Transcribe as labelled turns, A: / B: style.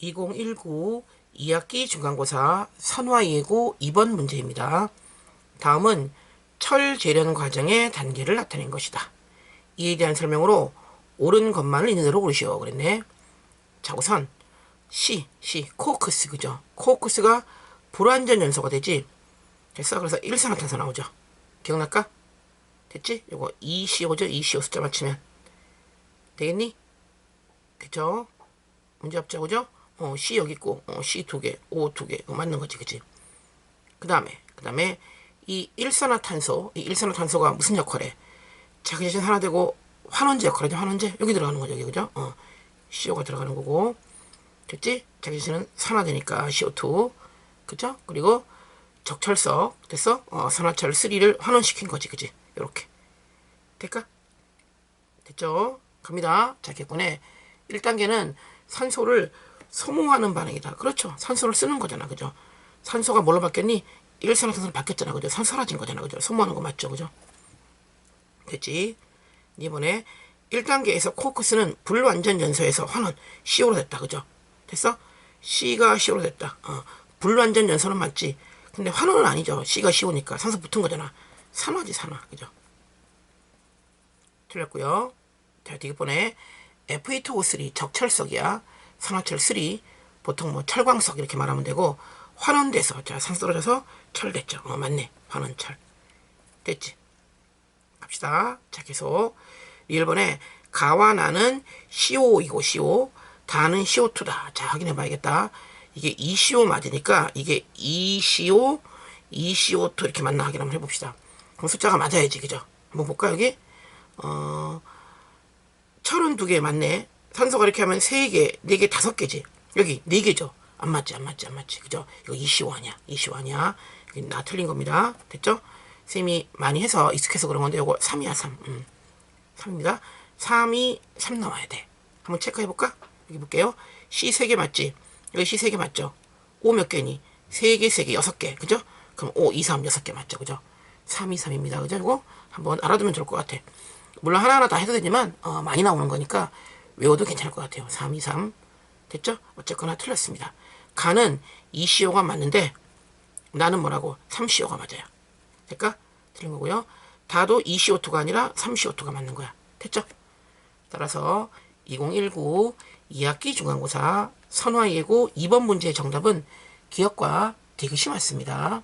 A: 2019 2학기 중간고사 선화 예고 2번 문제입니다. 다음은 철 재련 과정의 단계를 나타낸 것이다. 이에 대한 설명으로 옳은 것만을 있는 대로 고르시오. 그랬네. 자, 우선 C, C, 코크스, 그죠? 코크스가 불완전 연소가 되지. 됐어? 그래서 일산화탄소 나오죠. 기억날까? 됐지? 요거 2CO 죠? 2CO 숫자 맞추면. 되겠니? 그죠? 문제 없죠, 그죠? 어, C 여기 있고, 어, C 두 개, O 두 개, 어, 맞는 거지, 그지? 그 다음에, 그 다음에, 이 일산화탄소, 이 일산화탄소가 무슨 역할에? 자기 자신 하나 되고, 환원제 역할이죠, 환원제? 여기 들어가는 거죠, 여기, 그죠? 어, CO가 들어가는 거고, 됐지? 자기 자신은 산화되니까 CO2, 그죠? 그리고 적철석, 됐어? 어, 산화철 3를 환원시킨 거지, 그지? 요렇게. 될까? 됐죠? 갑니다. 자, 객관에 1단계는 산소를 소모하는 반응이다. 그렇죠. 산소를 쓰는 거잖아. 그죠? 산소가 뭘로 바뀌었니? 일산화탄소로 바뀌었잖아. 그죠? 산소 사라진 거잖아. 그죠? 소모하는 거 맞죠? 그죠? 됐지? 이번에 1단계에서 코크스는 불완전 연소에서 환원 CO로 됐다. 그죠? 됐어? C가 CO로 됐다. 어, 불완전 연소는 맞지. 근데 환원은 아니죠. C가 CO니까 산소 붙은 거잖아. 산화지 산화. 그죠? 틀렸고요. 자, 뒤번에 Fe2O3 적철석이야. 산화철 3 보통 뭐 철광석 이렇게 말하면 되고 환원돼서 자, 산 떨어져서 철 됐죠. 어, 맞네. 환원철. 됐지. 갑시다. 자, 계속 1번에 가와 나는 CO 이고 CO 다는 CO2다. 자, 확인해 봐야겠다. 이게 2CO 맞으니까 이게 2CO 2CO2 이렇게 맞나 확인 한번 해봅시다. 그럼 숫자가 맞아야지. 그죠? 한번 볼까 여기? 어, 철은 두 개 맞네. 산소가 이렇게 하면 세 개, 네 개, 다섯 개지. 여기 네 개죠. 안 맞지, 안 맞지, 안 맞지. 그죠? 이거 2CO 아니야. 2CO 아니야. 나 틀린 겁니다. 됐죠? 쌤이 많이 해서 익숙해서 그런 건데 요거 3이야, 3. 음. 3입니다. 3이 3 나와야 돼. 한번 체크해 볼까? 여기 볼게요. C 3개 맞지? 여기 C 3개 맞죠? O 몇 개니? 3개, 3개, 6개. 그죠? 그럼 O, 2, 3, 6개 맞죠? 그죠? 3, 2, 3입니다. 그죠? 이거 한번 알아두면 좋을 것 같아. 물론 하나하나 다 해도 되지만 어, 많이 나오는 거니까 외워도 괜찮을 것 같아요. 3, 2, 3. 됐죠? 어쨌거나 틀렸습니다. 가는 2CO가 맞는데 나는 뭐라고? 3CO가 맞아요. 될까? 틀린 거고요. 다도 2CO2가 아니라 3CO2가 맞는 거야. 됐죠? 따라서 2019 2학기 중간고사 선화 예고 2번 문제의 정답은 기억과 디귿이 맞습니다.